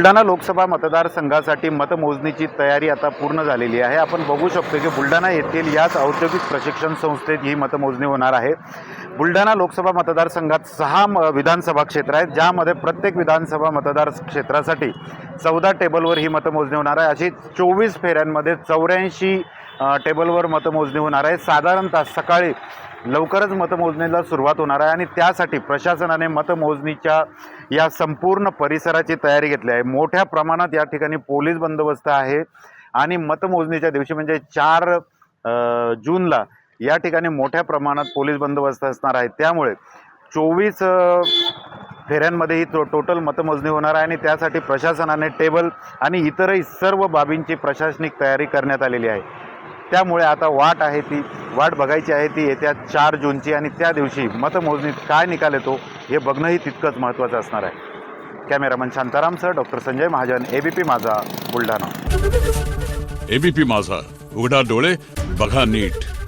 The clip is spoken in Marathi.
बुलढाणा लोकसभा मतदारसंघासाठी मतमोजणीची तयारी आता पूर्ण झालेली आहे. आपण बघू शकतो की बुलढाणा येथील याच औद्योगिक प्रशिक्षण संस्थेत ही मतमोजणी होणार आहे. बुलढाणा लोकसभा मतदारसंघात सहा म- विधानसभा क्षेत्र आहेत ज्यामध्ये प्रत्येक विधानसभा मतदार क्षेत्रासाठी चौदा टेबलवर ही मतमोजणी होणार आहे. अशी चोवीस फेऱ्यांमध्ये चौऱ्याऐंशी टेबलवर मतमोजणी होणार आहे. साधारणतः सकाळी लवकरच मतमोजणीला सुरुवात होणार आहे आणि त्यासाठी प्रशासनाने मतमोजणीच्या या संपूर्ण परिसराची तयारी घेतली आहे. मोठ्या प्रमाणात या ठिकाणी पोलीस बंदोबस्त आहे आणि मतमोजणीच्या दिवशी म्हणजे चार जूनला या ठिकाणी मोठ्या प्रमाणात पोलीस बंदोबस्त असणार आहे. त्यामुळे चोवीस फेऱ्यांमध्ये ही तो टोटल मतमोजणी होणार आहे आणि त्यासाठी प्रशासनाने टेबल आणि इतरही सर्व बाबींची प्रशासनिक तयारी करण्यात आलेली आहे. त्यामुळे आता वाट आहे ती वाट बघायची आहे ती येत्या चार जूनची आणि त्या दिवशी मतमोजणीत काय निकाल येतो हे बघणंही तितकंच महत्त्वाचं असणार आहे. Cameraman शांतारामसह doctor Sanjay Mahajan ABP Majha Buldhana. ABP माझा उघडा डोळे बघा नीट.